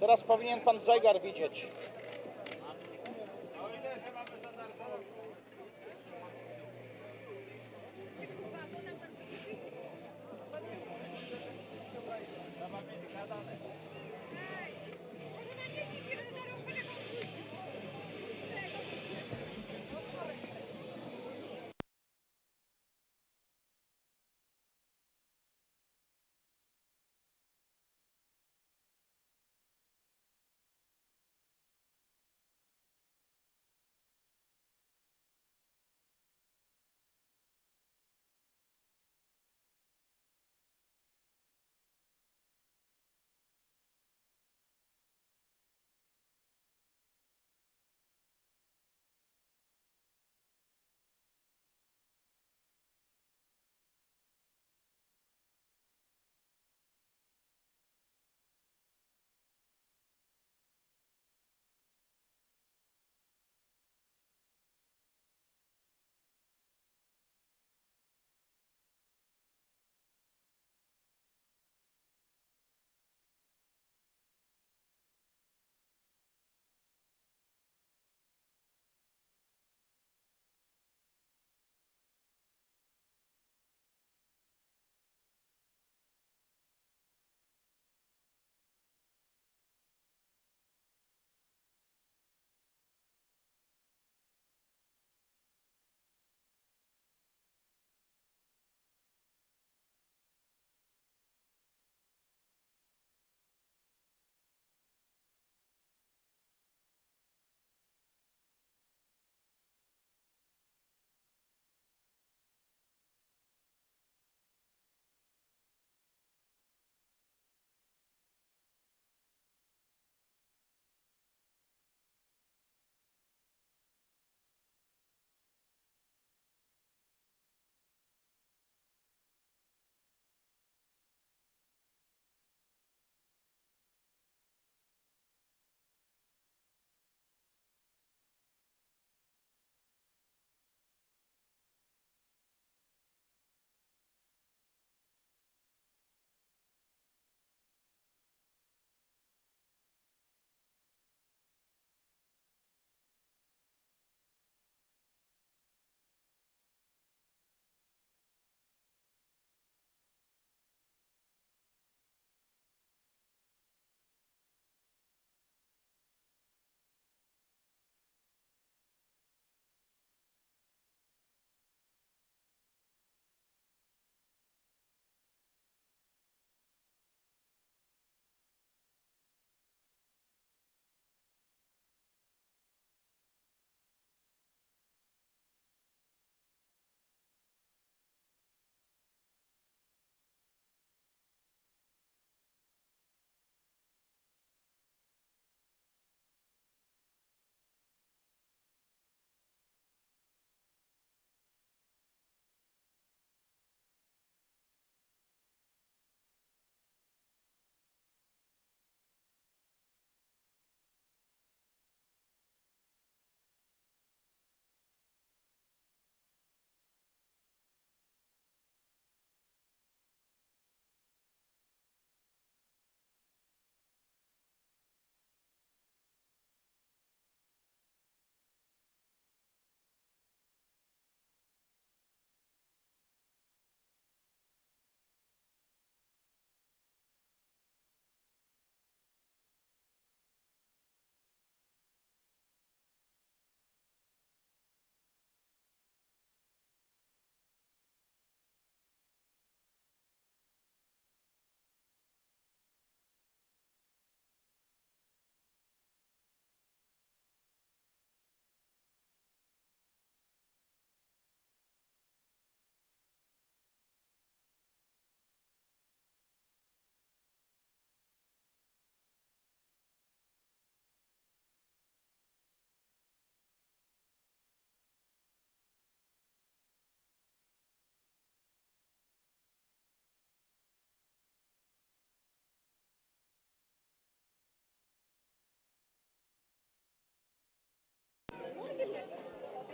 Teraz powinien pan zegar widzieć.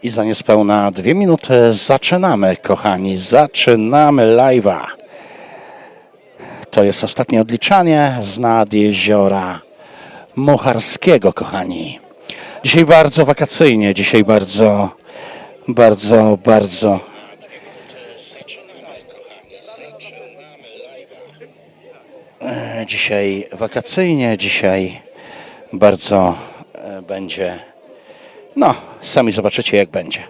I za niespełna dwie minuty zaczynamy, kochani. Zaczynamy live'a. To jest ostatnie odliczanie z nad jeziora Mucharskiego, kochani. Dzisiaj bardzo wakacyjnie, dzisiaj bardzo, bardzo, bardzo. E, Dzisiaj wakacyjnie, dzisiaj bardzo e, będzie. No, sami zobaczycie, jak będzie.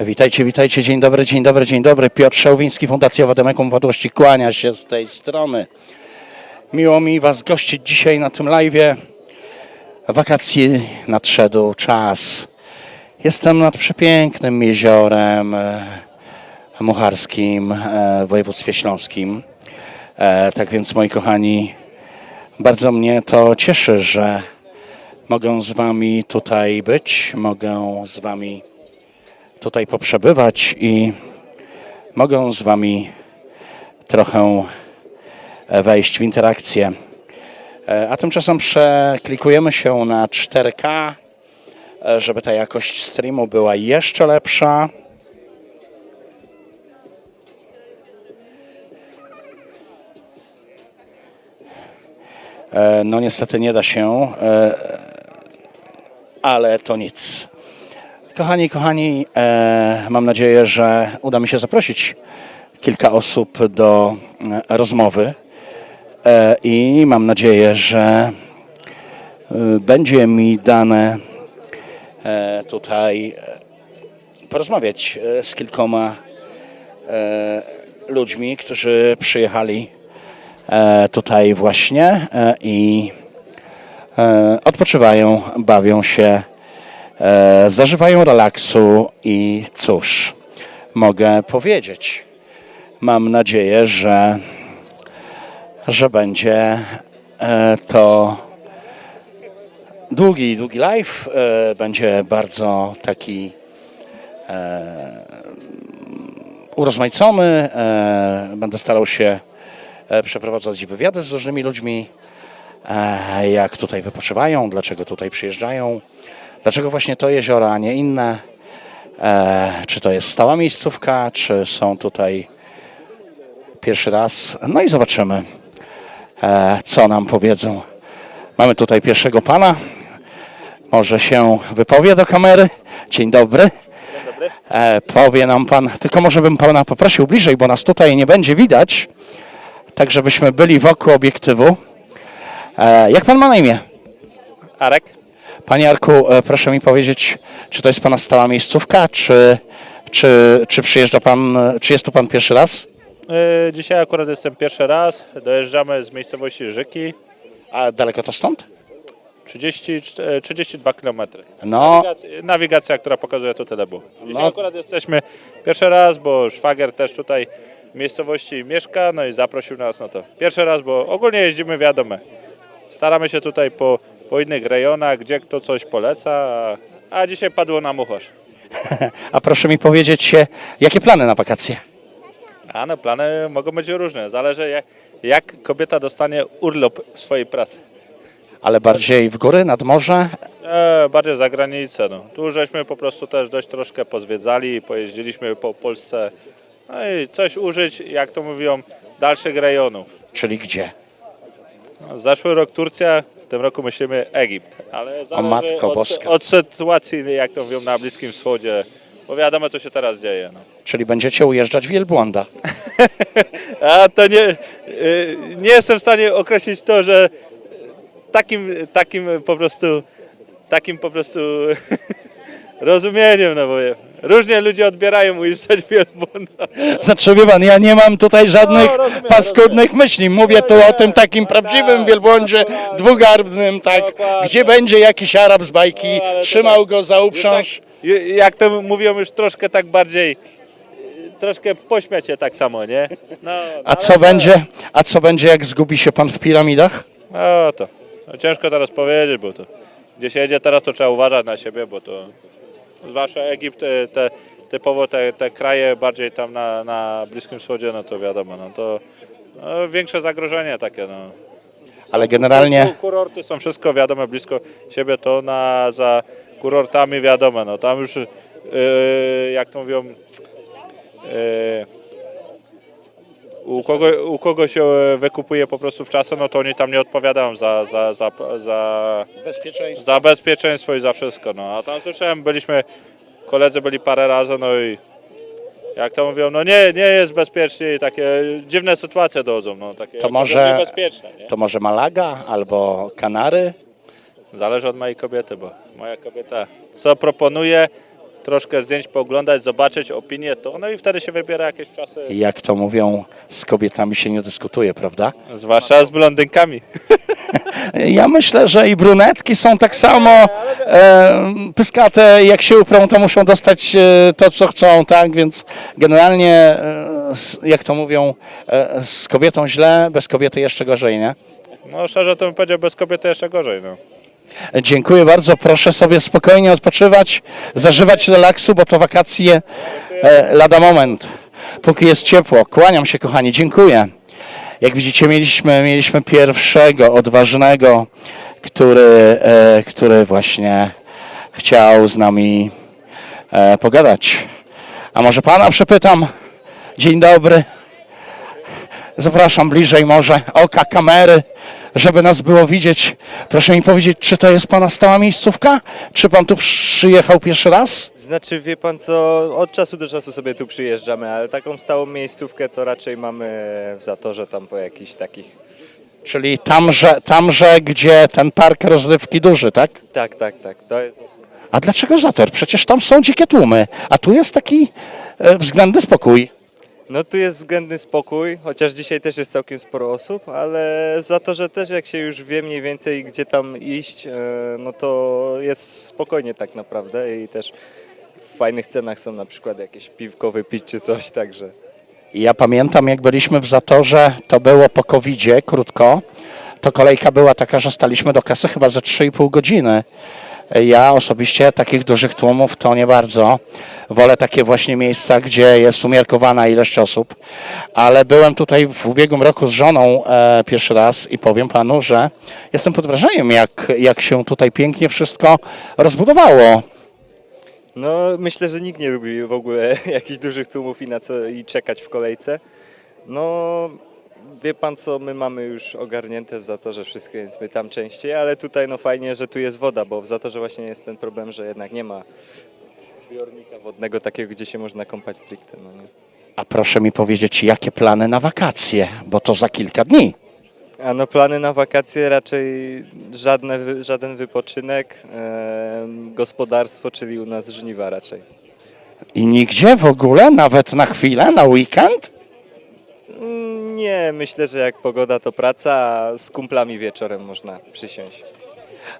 Witajcie, witajcie, dzień dobry, dzień dobry, dzień dobry. Piotr Szałwiński, Fundacja Wademekum Władłości kłania się z tej strony. Miło mi Was gościć dzisiaj na tym live'ie. Wakacji nadszedł czas. Jestem nad przepięknym jeziorem e, mucharskim e, w województwie śląskim. E, Tak więc, moi kochani, bardzo mnie to cieszy, że mogę z Wami tutaj być, mogę z Wami tutaj poprzebywać i mogę z Wami trochę e, wejść w interakcję. E, A tymczasem przeklikujemy się na 4K, e, żeby ta jakość streamu była jeszcze lepsza. No niestety nie da się, ale to nic. Kochani, kochani, e, mam nadzieję, że uda mi się zaprosić kilka osób do e, rozmowy e, i mam nadzieję, że e, będzie mi dane e, tutaj e, porozmawiać z kilkoma e, ludźmi, którzy przyjechali e, tutaj właśnie e, i e, odpoczywają, bawią się e, zażywają relaksu i cóż, mogę powiedzieć. Mam nadzieję, że, że będzie e, to długi, długi live. E, będzie bardzo taki urozmaicony. Będę starał się przeprowadzać wywiady z różnymi ludźmi, jak tutaj wypoczywają, dlaczego tutaj przyjeżdżają. Dlaczego właśnie to jezioro, a nie inne? E, czy to jest stała miejscówka, czy są tutaj pierwszy raz? No i zobaczymy, e, co nam powiedzą. Mamy tutaj pierwszego pana. Może się wypowie do kamery. Dzień dobry. E, powie nam pan, tylko może bym pana poprosił bliżej, bo nas tutaj nie będzie widać, tak żebyśmy byli wokół obiektywu. E, jak pan ma na imię? Arek? Panie Arku, e, proszę mi powiedzieć, czy to jest Pana stała miejscówka, czy, czy, czy przyjeżdża Pan, e, czy jest tu Pan pierwszy raz? Y, Dzisiaj akurat jestem pierwszy raz. Dojeżdżamy z miejscowości Żyki. A daleko to stąd? 30, e, 32 km. No, Nawigacja, która pokazuje to tyle było. Dzisiaj No. akurat jesteśmy pierwszy raz, bo szwagier też tutaj w miejscowości mieszka, no i zaprosił nas na to. Pierwszy raz, bo ogólnie jeździmy wiadomo. Staramy się tutaj po, po innych rejonach, gdzie kto coś poleca, a, a dzisiaj padło na muchorz. a proszę mi powiedzieć, jakie plany na wakacje? A no plany mogą być różne. Zależy jak, jak kobieta dostanie urlop w swojej pracy. Ale bardziej w góry, nad morze? E, bardziej za granicę. No. Tu żeśmy po prostu też dość troszkę pozwiedzali, pojeździliśmy po Polsce No i coś użyć, jak to mówią, dalszych rejonów. Czyli gdzie? No, zeszły rok Turcja, tym roku myślimy Egipt. Ale zależy Matko od, Boska. od sytuacji, jak to mówią, na Bliskim Wschodzie. Bo wiadomo, co się teraz dzieje. No. Czyli będziecie ujeżdżać w Wielbłąda. A to nie, y, nie jestem w stanie określić to, że takim, takim po prostu, takim po prostu rozumieniem, no bo różnie ludzie odbierają w wielbłąda. Znaczy, wie pan, ja nie mam tutaj żadnych No, rozumiem, paskudnych myśli. Mówię tu o tym takim prawdziwym wielbłądzie dwugarbnym, tak, Dokładnie. gdzie będzie jakiś Arab z bajki, No, ale to trzymał tak- go za uprząż. Tak, jak to mówią już troszkę tak bardziej, troszkę pośmiać się tak samo, nie? No, A co będzie, a co będzie, jak zgubi się pan w piramidach? No to no, ciężko teraz powiedzieć, bo to gdzie się jedzie teraz, to trzeba uważać na siebie, bo to zwłaszcza Egipt, e, te, typowo te, te kraje bardziej tam na, na Bliskim Wschodzie, no to wiadomo, no to no, większe zagrożenie takie, no. Ale generalnie, Ku- Kurorty są wszystko wiadomo blisko siebie, to na, za kurortami wiadomo, no tam już yy, jak to mówią yy, u, kogo, u kogo się wykupuje po prostu w czasem, no to oni tam nie odpowiadają za, za, za, za, bezpieczeństwo. za bezpieczeństwo i za wszystko, no a tam słyszałem, byliśmy, koledzy byli parę razy, no i jak to mówią, no nie, nie jest bezpiecznie i takie dziwne sytuacje dochodzą, no takie To może- niebezpieczne, nie? To może Malaga albo Kanary? Zależy od mojej kobiety, bo moja kobieta co proponuje, troszkę zdjęć pooglądać, zobaczyć opinię, to no i wtedy się wybiera jakieś czasy. Jak to mówią, z kobietami się nie dyskutuje, prawda? Zwłaszcza z blondynkami. Ja myślę, że i brunetki są tak samo e, pyskate, jak się uprą, to muszą dostać e, to, co chcą, tak? Więc generalnie, e, s- jak to mówią, e, z kobietą źle, bez kobiety jeszcze gorzej, nie? No szczerze to bym powiedział, bez kobiety jeszcze gorzej, no. Dziękuję bardzo, proszę sobie spokojnie odpoczywać, zażywać relaksu, bo to wakacje e, lada moment, póki jest ciepło. Kłaniam się, kochani, dziękuję. Jak widzicie, mieliśmy, mieliśmy pierwszego odważnego, który, e, który właśnie chciał z nami e, pogadać. A może pana przepytam? Dzień dobry. Zapraszam bliżej może oka kamery, żeby nas było widzieć. Proszę mi powiedzieć, czy to jest pana stała miejscówka? Czy pan tu przyjechał pierwszy raz? Znaczy, wie pan co, od czasu do czasu sobie tu przyjeżdżamy, ale taką stałą miejscówkę to raczej mamy w Zatorze tam po jakichś takich... Czyli tamże, tamże gdzie ten park rozrywki duży, tak? Tak, tak, tak. To jest... A dlaczego Zator? Przecież tam są dzikie tłumy, a tu jest taki e, względny spokój. No tu jest względny spokój, chociaż dzisiaj też jest całkiem sporo osób, ale w Zatorze też jak się już wie mniej więcej gdzie tam iść, e, no to jest spokojnie tak naprawdę i też w fajnych cenach są na przykład jakieś piwko wypić czy coś, także... Ja pamiętam, jak byliśmy w Zatorze, to było po covidzie, krótko. To kolejka była taka, że staliśmy do kasy chyba za 3,5 godziny. Ja osobiście takich dużych tłumów to nie bardzo. Wolę takie właśnie miejsca, gdzie jest umiarkowana ilość osób. Ale byłem tutaj w ubiegłym roku z żoną e, pierwszy raz i powiem panu, że jestem pod wrażeniem, jak, jak się tutaj pięknie wszystko rozbudowało. No, myślę, że nikt nie lubi w ogóle jakichś dużych tłumów i na co i czekać w kolejce. No, wie pan co, my mamy już ogarnięte w Zatorze wszystko, więc my tam częściej, ale tutaj no fajnie, że tu jest woda, bo w Zatorze właśnie jest ten problem, że jednak nie ma zbiornika wodnego takiego, gdzie się można kąpać stricte. No nie. A proszę mi powiedzieć, jakie plany na wakacje, bo to za kilka dni. A no plany na wakacje raczej żadne, żaden wypoczynek, em, gospodarstwo, czyli u nas żniwa raczej. I nigdzie w ogóle, nawet na chwilę, na weekend? Mm, Nie, myślę, że jak pogoda to praca, a z kumplami wieczorem można przysiąść.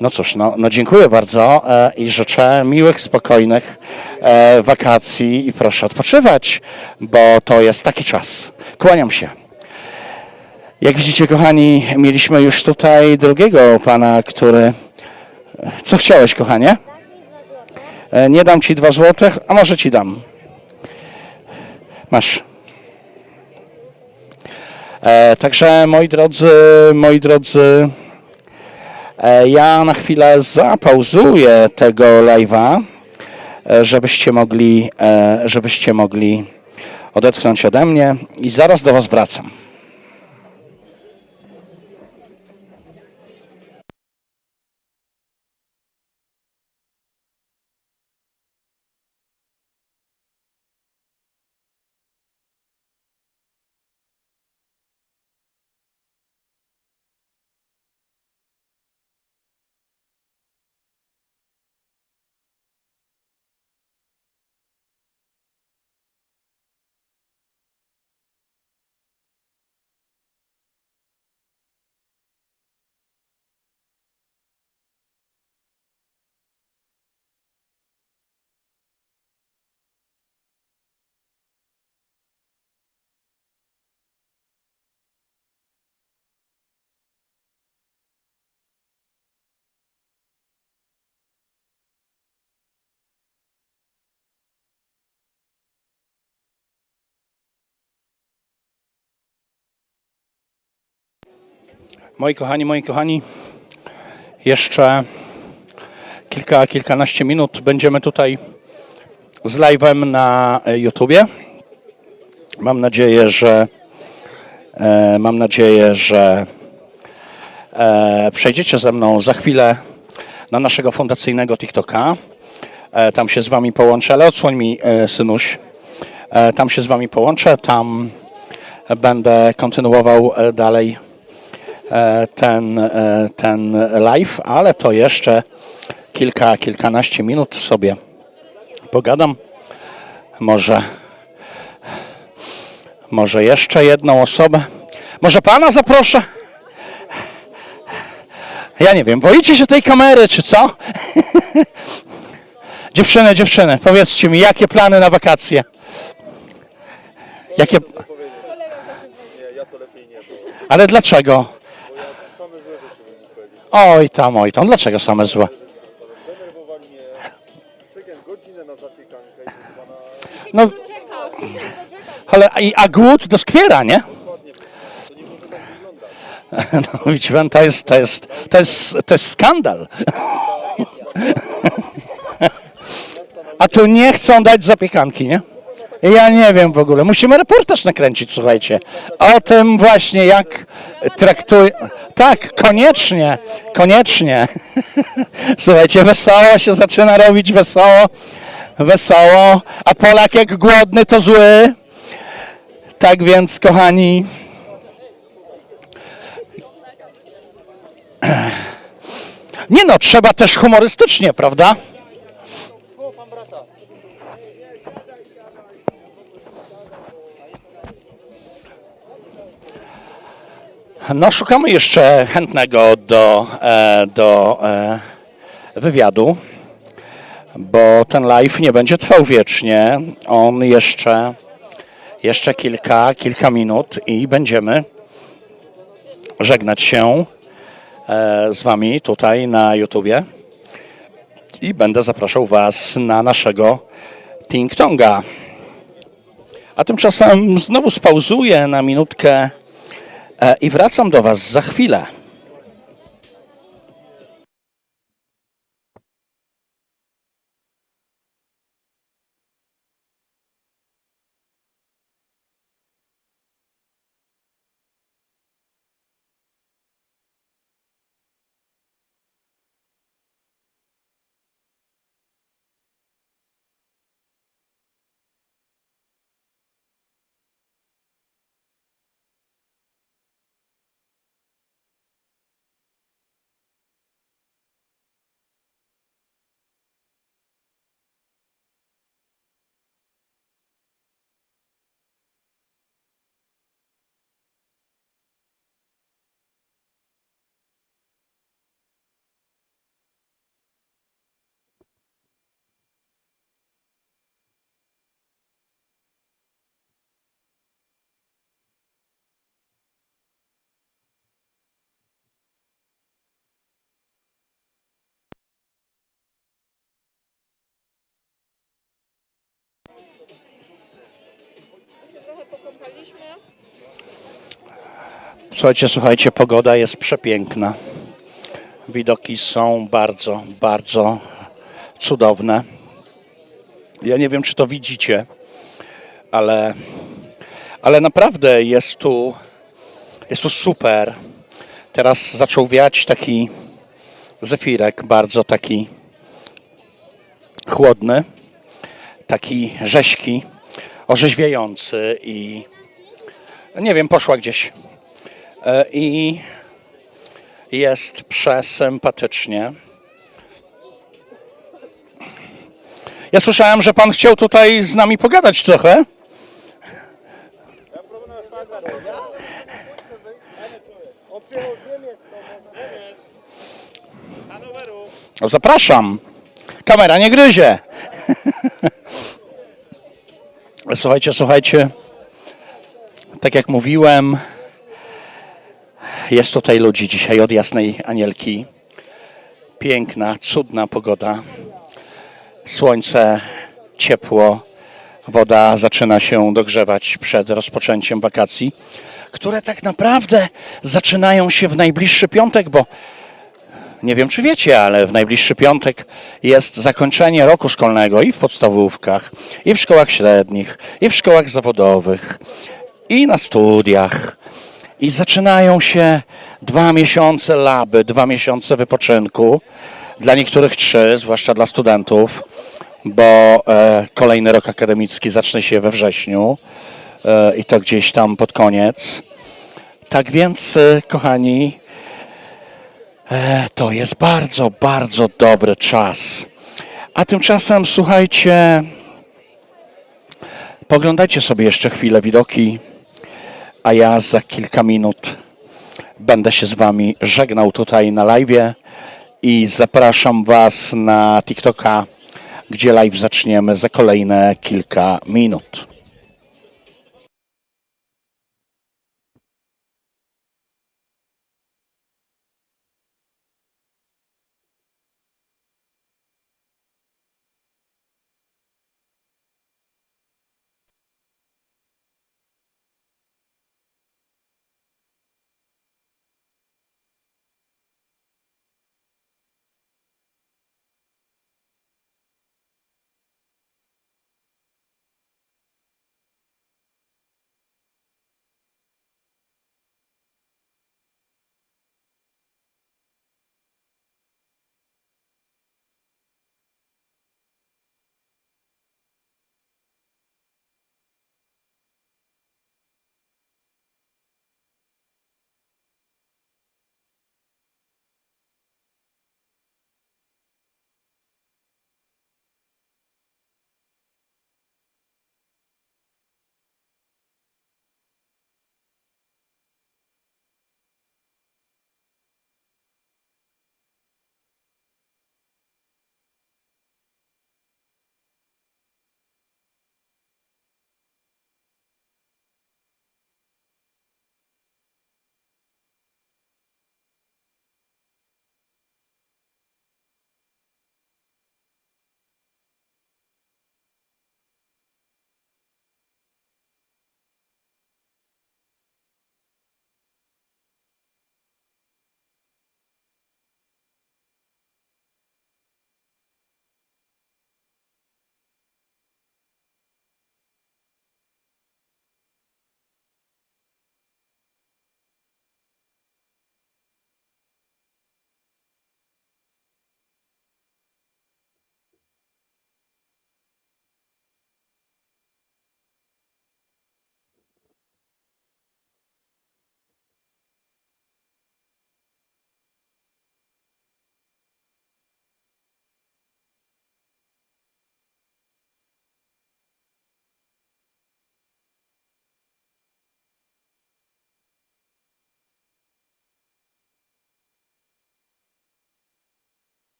No cóż, no, no dziękuję bardzo e, i życzę miłych, spokojnych e, wakacji i proszę odpoczywać, bo to jest taki czas. Kłaniam się. Jak widzicie, kochani, mieliśmy już tutaj drugiego pana, który... Co chciałeś, kochanie? E, nie dam ci dwa złotych, a może ci dam. Masz. E, także moi drodzy, moi drodzy, E, Ja na chwilę zapauzuję tego live'a, e, żebyście mogli, żebyście mogli odetchnąć ode mnie i zaraz do Was wracam. Moi kochani, moi kochani, jeszcze kilka, kilkanaście minut będziemy tutaj z live'em na e, YouTubie. Mam nadzieję, że e, mam nadzieję, że e, przejdziecie ze mną za chwilę na naszego fundacyjnego TikToka. Tam się z wami połączę, ale odsłoń mi synuś. Tam się z wami połączę, tam będę kontynuował dalej ten, e, ten live, ale to jeszcze kilka, kilkanaście minut sobie pogadam. Może, może jeszcze jedną osobę. Może pana zaproszę? Ja nie wiem, boicie się tej kamery, czy co? dziewczyny, dziewczyny, powiedzcie mi, jakie plany na wakacje? Jakie... Ale dlaczego? Oj tam, oj tam, dlaczego same złe? No, ale a głód do skwiera, nie? No, widzi pan, to jest, to jest, to jest, to jest skandal. A tu nie chcą dać zapiekanki, nie? Ja nie wiem w ogóle. Musimy reportaż nakręcić, słuchajcie. O tym właśnie, jak traktuje. Tak, koniecznie, koniecznie. Słuchajcie, wesoło się zaczyna robić, wesoło, wesoło. A Polak jak głodny, to zły. Tak więc, kochani. Nie no, trzeba też humorystycznie, prawda? No, szukamy jeszcze chętnego do, e, do e, wywiadu, bo ten live nie będzie trwał wiecznie. On jeszcze, jeszcze kilka, kilka minut i będziemy żegnać się e, z Wami tutaj na YouTubie. I będę zapraszał Was na naszego Ting Tonga. A tymczasem znowu spauzuję na minutkę i wracam do Was za chwilę. Słuchajcie, słuchajcie, pogoda jest przepiękna. Widoki są bardzo, bardzo cudowne. Ja nie wiem, czy to widzicie, ale ale naprawdę jest tu, jest tu super. Teraz zaczął wiać taki zefirek, bardzo taki chłodny, taki rześki, orzeźwiający i nie wiem, poszła gdzieś. E, I jest przesympatycznie. Ja słyszałem, że pan chciał tutaj z nami pogadać trochę. Zapraszam. Kamera nie gryzie. Słuchajcie, słuchajcie. Tak jak mówiłem, jest tutaj ludzi dzisiaj od jasnej anielki. Piękna, cudna pogoda. Słońce, ciepło, woda zaczyna się dogrzewać przed rozpoczęciem wakacji, które tak naprawdę zaczynają się w najbliższy piątek, bo nie wiem czy wiecie, ale w najbliższy piątek jest zakończenie roku szkolnego i w podstawówkach, i w szkołach średnich, i w szkołach zawodowych, i na studiach. I zaczynają się dwa miesiące laby, dwa miesiące wypoczynku. Dla niektórych trzy, zwłaszcza dla studentów, bo e, kolejny rok akademicki zacznie się we wrześniu e, i to gdzieś tam pod koniec. Tak więc, e, kochani, to jest bardzo, bardzo dobry czas. A tymczasem, słuchajcie, poglądajcie sobie jeszcze chwilę widoki, a ja za kilka minut będę się z Wami żegnał tutaj na live i zapraszam Was na TikToka, gdzie live zaczniemy za kolejne kilka minut.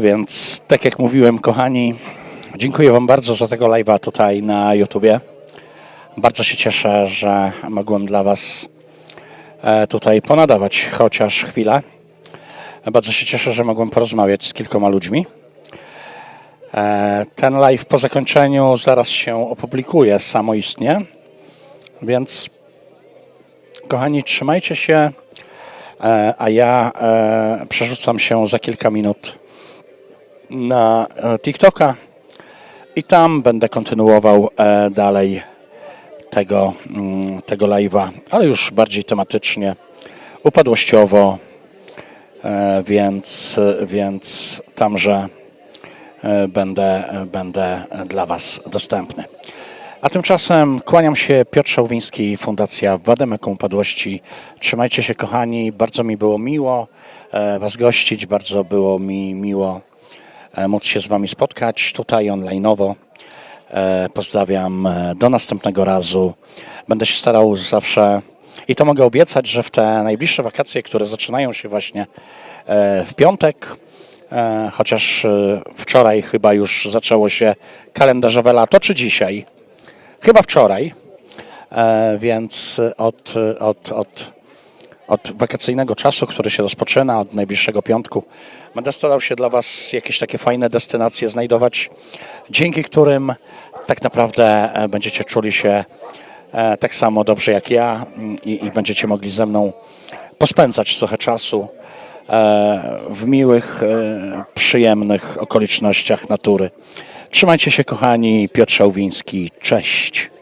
Więc tak jak mówiłem, kochani, dziękuję Wam bardzo za tego live'a tutaj na YouTubie. Bardzo się cieszę, że mogłem dla Was e, tutaj ponadawać chociaż chwilę. Bardzo się cieszę, że mogłem porozmawiać z kilkoma ludźmi. E, Ten live po zakończeniu zaraz się opublikuje samoistnie, więc kochani, trzymajcie się, e, a ja przerzucam się za kilka minut na e, TikToka i tam będę kontynuował e, dalej tego, mm, tego live'a, ale już bardziej tematycznie, upadłościowo, e, więc, więc tamże będę, będę dla Was dostępny. A tymczasem kłaniam się Piotr Szałwiński, Fundacja Wademeką Upadłości. Trzymajcie się kochani, bardzo mi było miło Was gościć, bardzo było mi miło móc się z Wami spotkać tutaj online'owo. E, Pozdrawiam e, do następnego razu. Będę się starał zawsze i to mogę obiecać, że w te najbliższe wakacje, które zaczynają się właśnie e, w piątek, e, chociaż e, wczoraj chyba już zaczęło się kalendarzowe lato, czy dzisiaj? Chyba wczoraj, e, więc od, od, od, od wakacyjnego czasu, który się rozpoczyna, od najbliższego piątku, będę starał się dla Was jakieś takie fajne destynacje znajdować, dzięki którym tak naprawdę e, będziecie czuli się e, tak samo dobrze jak ja mm, i, i będziecie mogli ze mną pospędzać trochę czasu e, w miłych, przyjemnych okolicznościach natury. Trzymajcie się kochani, Piotr Szałwiński, cześć.